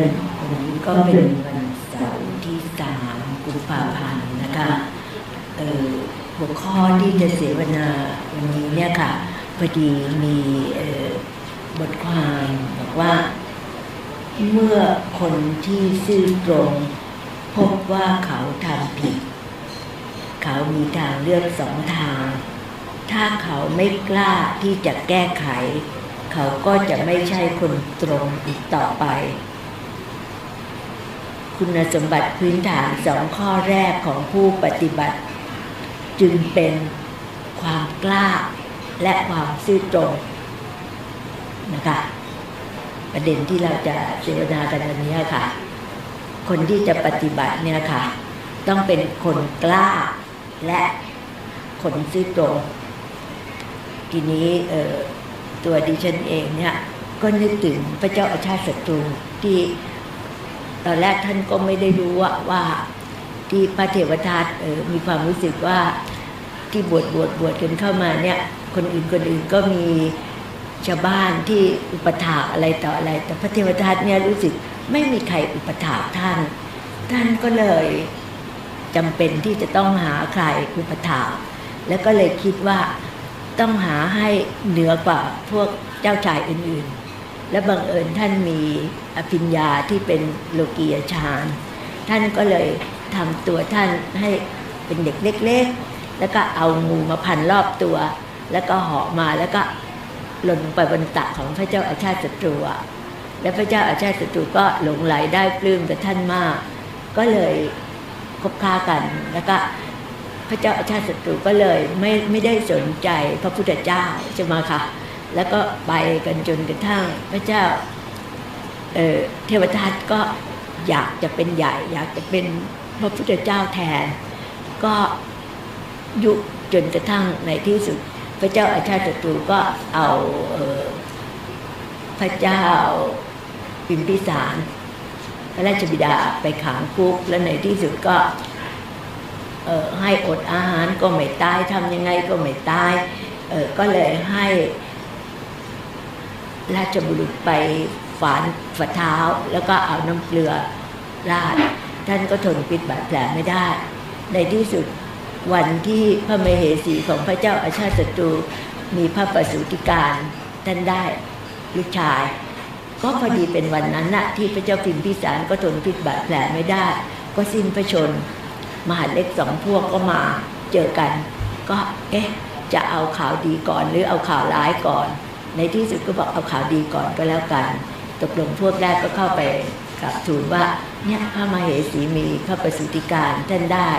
วันวันนี้ก็เป็นวันเสาร์ที่สามกุมภาพันธ์นะคะเออหัวข้อที่จะเสวนาวันนี้เนี่ยค่ะพอดีมีบทความบอกว่า เมื่อคนที่ซื่อตรง พบว่าเขาทำผิด เขามีทางเลือกสองทาง ถ้าเขาไม่กล้าที่จะแก้ไข เขาก็จะไม่ใช่คนตรงอีกต่อไป คุณสมบัติพื้นฐานสองข้อแรกของผู้ปฏิบัติ จึงเป็นความกล้าและความซื่อตรงนะคะประเด็นที่เราจะเสวนากันวันนี้ค่ะ คนที่จะปฏิบัติเนี่ยค่ะ ต้องเป็นคนกล้าและคนซื่อตรง ทีนี้ตัวดิฉันเองเนี่ยก็นึกถึงพระเจ้าอาชาติศัตรูที่ ตอนแรกท่านก็ไม่ได้รู้ว่าว่าที่พระเทวทัตเออมีความรู้สึกว่าที่บวชบวชบวชกันเข้ามาเนี่ย คนอื่นคนอื่นก็มีชาวบ้านที่อุปถากอะไรต่ออะไร แต่พระเทวทัตเนี่ยรู้สึกไม่มีใครอุปถากท่าน ท่านก็เลยจำเป็นที่จะต้องหาใครอุปถากแล้วก็เลยคิดว่าต้องหาให้เหนือกว่าพวกเจ้าชายอื่นๆ และบังเอิญท่านมีอภิญญาที่เป็นโลกียฌานท่านก็เลยทำตัวท่านให้เป็นเด็กเล็กๆ แล้วก็เอางูมาพันรอบตัว แล้วก็เหาะมาแล้วก็หล่นลงไปบนตักของพระเจ้าอาชาติศัตรูและพระเจ้าอาชาติศัตรูก็หลงไหลได้ปลื้มกับท่านมาก ก็เลยคบค้ากันแล้วก็พระเจ้าอาชาติศัตรูก็เลยไม่ไม่ได้สนใจพระพุทธเจ้าใช่ไหมคะ แล้วก็ไปกันจนกระทั่งพระเจ้าเเทวทัตก็อยากจะเป็นใหญ่ อยากจะเป็นพระพุทธเจ้าแทน ก็ยุจนกระทั่งในที่สุด พระเจ้าอาชาติศัตรูก็เอาเออพระเจ้าปิมพิสารพระราชบิดาไปขังคุกแล้วในที่สุดก็เออให้อดอาหารก็ไม่ตายทำยังไงก็ไม่ตายเออก็เลยให้ ราชบุรุษไปฝานฝ่าเท้า แล้วก็เอาน้ำเกลือราด ท่านก็ทนพิษบาดแผลไม่ได้ ในที่สุดวันที่พระมเหสีของพระเจ้าอาชาติศัตรูมีพระประสูติการท่านได้ลูกชาย ก็พอดีเป็นวันนั้นนะที่พระเจ้าพิมพิสารก็ทนพิษบาดแผลไม่ได้ ก็สิ้นพระชน มหาเล็กสองพวกก็มาเจอกัน ก็เอ๊ะจะเอาข่าวดีก่อนหรือเอาข่าวร้ายก่อน ในที่สุดก็บอกเอาข่าวดีก่อนก็แล้วกัน ตกลงพวกแรกก็เข้าไปกราบทูลว่าเนี่ยพระมเหสีมีพระประสูติการท่านได้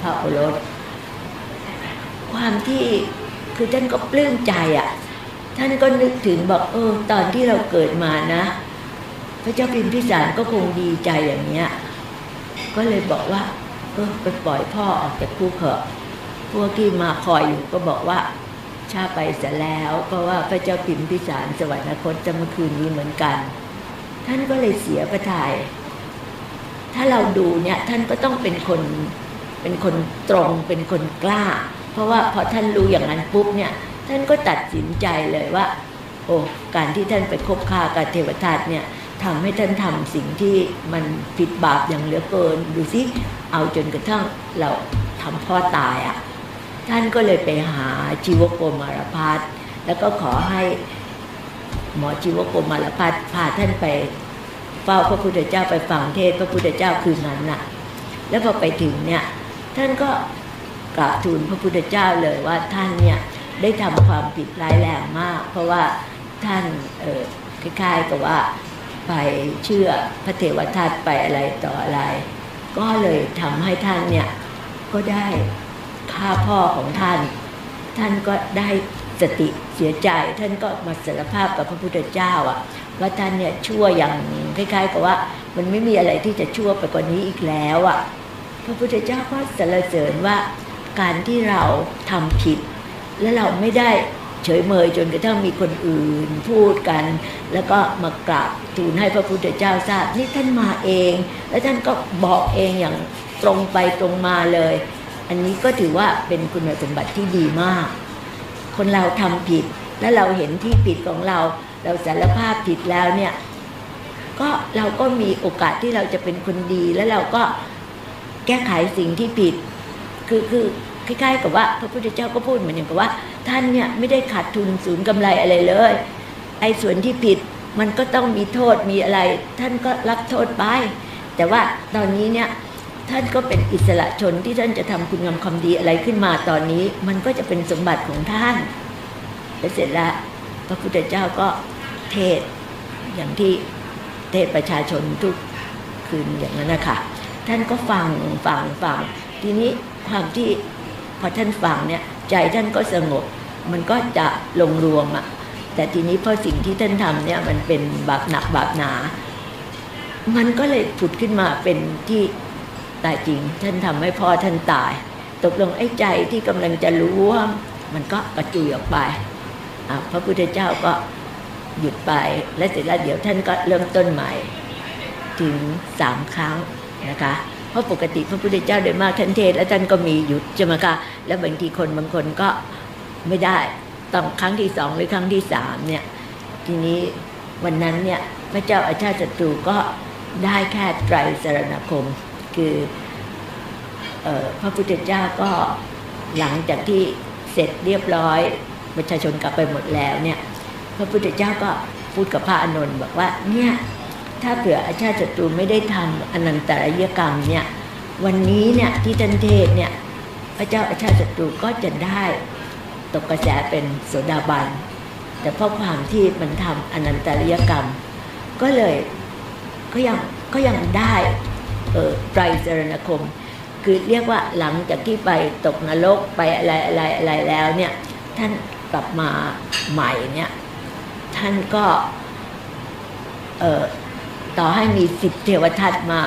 พระโอรส ความที่คือท่านก็ปลื้มใจอะ่ะ ท่านก็นึกถึงบอกเออตอนที่เราเกิดมานะ พระเจ้าพิมพิสารก็คงดีใจอย่างเนี้ยก็เลยบอกว่า เออไปปล่อยพ่อออกจากคุกเถอะพวกที่มาคอยอยู่ก็บอกว่า ชาไปเสร็จแล้ว เพราะว่าพระเจ้าพิมพิสารสวรรคตจะเมื่อคืนนี้เหมือนกัน ท่านก็เลยเสียพระทยัยถ้าเราดูเนี่ยท่านก็ต้องเป็นคนเป็นคนตรงเป็นคนกล้า เพราะว่าพอท่านรู้อย่างนั้นปุ๊บเนี่ยท่านก็ตัดสินใจเลยว่า โอ้การที่ท่านไปคบค้ากับเทวทัตเนี่ยทำให้ท่านทำสิ่งที่มันผิดบาปอย่างเหลือเกิน ดูสิเอาจนกระทั่งเราทำพ่อตายอะ่ะ ท่านก็เลยไปหาชีวโกมารพัฒแล้วก็ขอให้หมอชีวโกมารพัฒพาท่านไปเฝ้าพระพุทธเจ้าไปฟังเทศพระพุทธเจ้าคืนนั้นน่ะ แล้วพอไปถึงเนี่ยท่านก็กราบทูลพระพุทธเจ้าเลยว่าท่านเนี่ยได้ทำความผิดร้ายแรงมาก เพราะว่าท่านเออคล้ายๆกับว่าไปเชื่อพระเทวทัตไปอะไรต่ออะไร ก็เลยทำให้ท่านเนี่ยก็ได้ ฆ่าพ่อของท่าน ท่านก็ได้สติเสียใจ ท่านก็มาสารภาพกับพระพุทธเจ้าอะว่าท่านเนี่ยชั่วอย่างคล้ายๆกับว่า มันไม่มีอะไรที่จะชั่วไปกว่านี้อีกแล้วอะพระพุทธเจ้าก็สรรเสริญว่าการที่เราทำผิด และเราไม่ได้เฉยเมยจนกระทั่งมีคนอื่นพูดกัน แล้วก็มากราบทูลให้พระพุทธเจ้าทราบนี่ท่านมาเอง และท่านก็บอกเองอย่างตรงไปตรงมาเลย อันนี้ก็ถือว่าเป็นคุณสมบัติที่ดีมาก คนเราทำผิด และเราเห็นที่ผิดของเรา เราสารภาพผิดแล้วเนี่ย ก็เราก็มีโอกาสที่เราจะเป็นคนดี แล้วเราก็แก้ไขสิ่งที่ผิด คือคือคล้ายๆกับว่า พระพุทธเจ้าก็พูดเหมือนอย่างกับว่า ท่านเนี่ยไม่ได้ขาดทุนศูนย์กำไรอะไรเลย ไอ้ส่วนที่ผิดมันก็ต้องมีโทษมีอะไร ท่านก็รับโทษไปแต่ว่าตอนนี้เนี่ย ท่านก็เป็นอิสระชนที่ท่านจะทำคุณงามความดีอะไรขึ้นมาตอนนี้ มันก็จะเป็นสมบัติของท่านแล้วเสร็จแล้วพระพุทธเจ้าก็เทศอย่างที่เทศประชาชนทุกคืนอย่างนั้นนะคะท่านก็ฟังฟังฟังทีนี้ความที่พอท่านฟังเนี่ยใจท่านก็สงบ มันก็จะลงรวมอะแต่ทีนี้พอสิ่งที่ท่านทำเนี่ยมันเป็นบาปหนักบาปหนา มันก็เลยผุดขึ้นมาเป็นที่ ตายจริง ท่านทำให้พ่อท่านตาย ตกลงไอ้ใจที่กำลังจะรู้ว่ามันก็กระจุยออกไป พระพุทธเจ้าก็หยุดไป และเสร็จแล้วเดี๋ยวท่านก็เริ่มต้นใหม่ ถึงสามครั้งนะคะเพราะปกติพระพุทธเจ้าโดยมากท่านเทศแล้วท่านก็มีหยุดใช่ไหมคะแล้วบางทีคนบางคนก็ไม่ได้ต้องครั้งที่สองหรือครั้งที่สามเนี่ยทีนี้วันนั้นเนี่ยพระเจ้าอาชาติศัตรูก็ได้แค่ไตรสรณคม คือออพระพุทธเจ้าก็หลังจากที่เสร็จเรียบร้อยประชาชนกลับไปหมดแล้วเนี่ยพระพุทธเจ้าก็พูดกับพระอานนท์บอกว่าเนี่ยถ้าเผื่ออาชาติศัตรูไม่ได้ทำอนันตรายกรรมเนี่ยวันนี้เนี่ยที่ท่านเทศเนี่ยพระเจ้าอาชาติศัตรูก็จะได้ตกกระแสเป็นโสดาบันแต่เพราะความที่มันทำอนันตริยกรรม ก็เลยก็ยังก็ยังได้ ไตรสรณคม คือเรียกว่าหลังจากที่ไปตกนรกไปอะไรอะไรอะไรแล้วเนี่ยท่านกลับมาใหม่เนี่ยท่านก็เออต่อให้มีสิบเทวทัตมา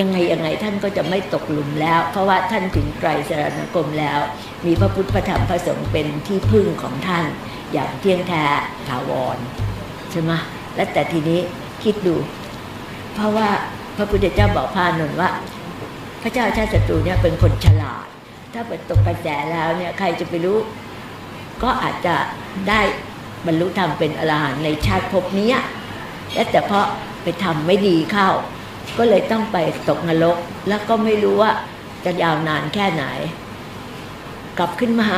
ยังไงยังไงท่านก็จะไม่ตกหลุมแล้ว เพราะว่าท่านถึงไตรสรณคมแล้ว มีพระพุทธพระธรรมพระสงฆ์เป็นที่พึ่งของท่านอย่างเที่ยงแท้ถาวรใช่ไหมและแต่ทีนี้คิดดู เพราะว่า พระพุทธเจ้าบอกพานนท์ว่า พระเจ้าชาติศัตรูเนี่ยเป็นคนฉลาด ถ้าเปิดตกกระแสแล้วเนี่ยใครจะไปรู้ ก็อาจจะได้บรรลุธรรมเป็นอรหันต์ในชาติภพนี้และแต่เพราะไปทำไม่ดีเข้า ก็เลยต้องไปตกนรก แล้วก็ไม่รู้ว่าจะยาวนานแค่ไหน กลับขึ้นมา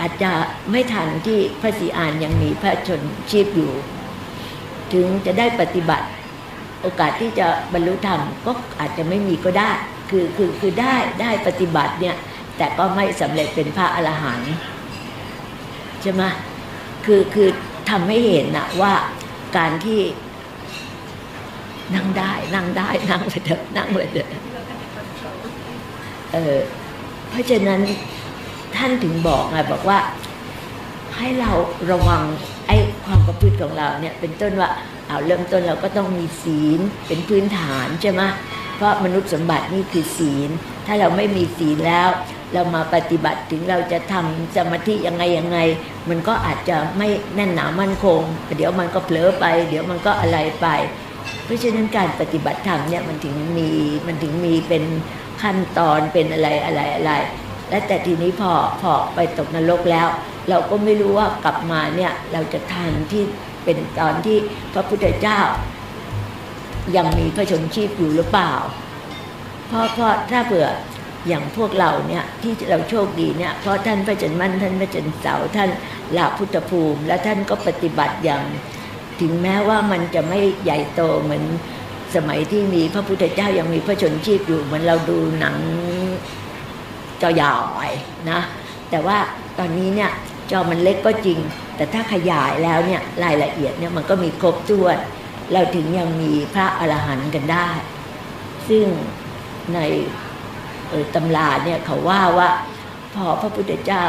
อาจจะไม่ทันที่พระศรีอานยังมีพระชนชีพอยู่ ถึงจะได้ปฏิบัติ โอกาสที่จะบรรลุธรรมก็อาจจะไม่มีก็ได้ คือคือคือได้ได้ปฏิบัติเนี่ยแต่ก็ไม่สำเร็จเป็นพระอรหันต์ใช่ไหมคือคือทำให้เห็นนะว่าการที่นั่งได้นั่งได้นั่งไปเถอะนั่งไปเถอะเออเพราะฉะนั้นท่านถึงบอกไงบอกว่าให้เราระวังไอ้ความประพฤติของเราเนี่ยเป็นต้นว่า เอาเริ่มต้นเราก็ต้องมีศีลเป็นพื้นฐานใช่ไหมเพราะมนุษย์สมบัตินี่คือศีล ถ้าเราไม่มีศีลแล้ว เรามาปฏิบัติถึงเราจะทำสมาธิยังไงยังไง มันก็อาจจะไม่แน่นหนามั่นคง เดี๋ยวมันก็เผลอไป เดี๋ยวมันก็อะไรไป เพราะฉะนั้นการปฏิบัติธรรมเนี่ยมันถึงมีมันถึงมีเป็นขั้นตอนเป็นอะไรอะไรอะไร และแต่ทีนี้พอพอไปตกนรกแล้ว เราก็ไม่รู้ว่ากลับมาเนี่ยเราจะทันที่ เป็นตอนที่พระพุทธเจ้า ยังมีพระชนชีพอยู่หรือเปล่า เพราะเพราะถ้าเผื่ออย่างพวกเราเนี่ยที่เราโชคดีเนี่ยเพราะท่านพระจันมั่นท่านพระจันเสาท่านลาพุทธภูมิ และท่านก็ปฏิบัติอย่าง ถึงแม้ว่ามันจะไม่ใหญ่โตเหมือนสมัยที่มีพระพุทธเจ้ายังมีพระชนชีพอยู่เหมือนเราดูหนังจอยาวนะแต่ว่าตอนนี้เนี่ยจอมันเล็กก็จริง แต่ถ้าขยายแล้วเนี่ยรายละเอียดเนี่ยมันก็มีครบถ้วน เราถึงยังมีพระอรหันต์กันได้ ซึ่งในตำราเนี่ยเขาว่าว่าพอพระพุทธเจ้า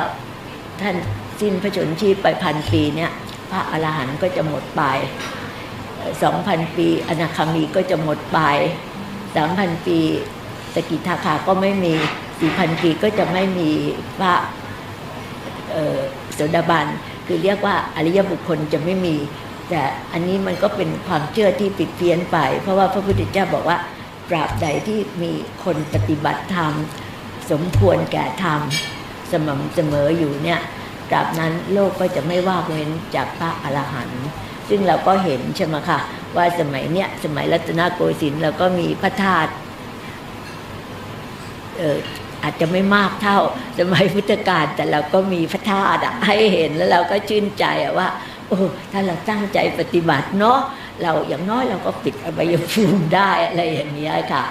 ท่านสิ้นพระชนชีพไปพันปีเนี่ยพระอรหันต์ก็จะหมดไปสองพันปีอนาคามีก็จะหมดไปสามพันปีสกิทาคาก็ไม่มีสี่พันปีก็จะไม่มีพระโสดาบัน คือเรียกว่าอริยบุคคลจะไม่มี แต่อันนี้มันก็เป็นความเชื่อที่ผิดเพี้ยนไป เพราะว่าพระพุทธเจ้าบอกว่าตราบใดที่มีคนปฏิบัติธรรม สมควรแก่ธรรม สม่ำเสมออยู่เนี่ยตราบนั้นโลกก็จะไม่ว่าเว้นจากพระอรหันต์ซึ่งเราก็เห็นใช่ไหมคะว่าสมัยเนี้ยสมัยรัตนโกสินทร์เราก็มีพระธาตุ อาจจะไม่มากเท่าสมัยพุทธกาลแต่เราก็มีพระธาตุให้เห็นแล้วเราก็ชื่นใจว่าโอ้ถ้าเราตั้งใจปฏิบัติเนาะเราอย่างน้อยเราก็ปิดอบายภูมิได้อะไรอย่างนี้ค่ะ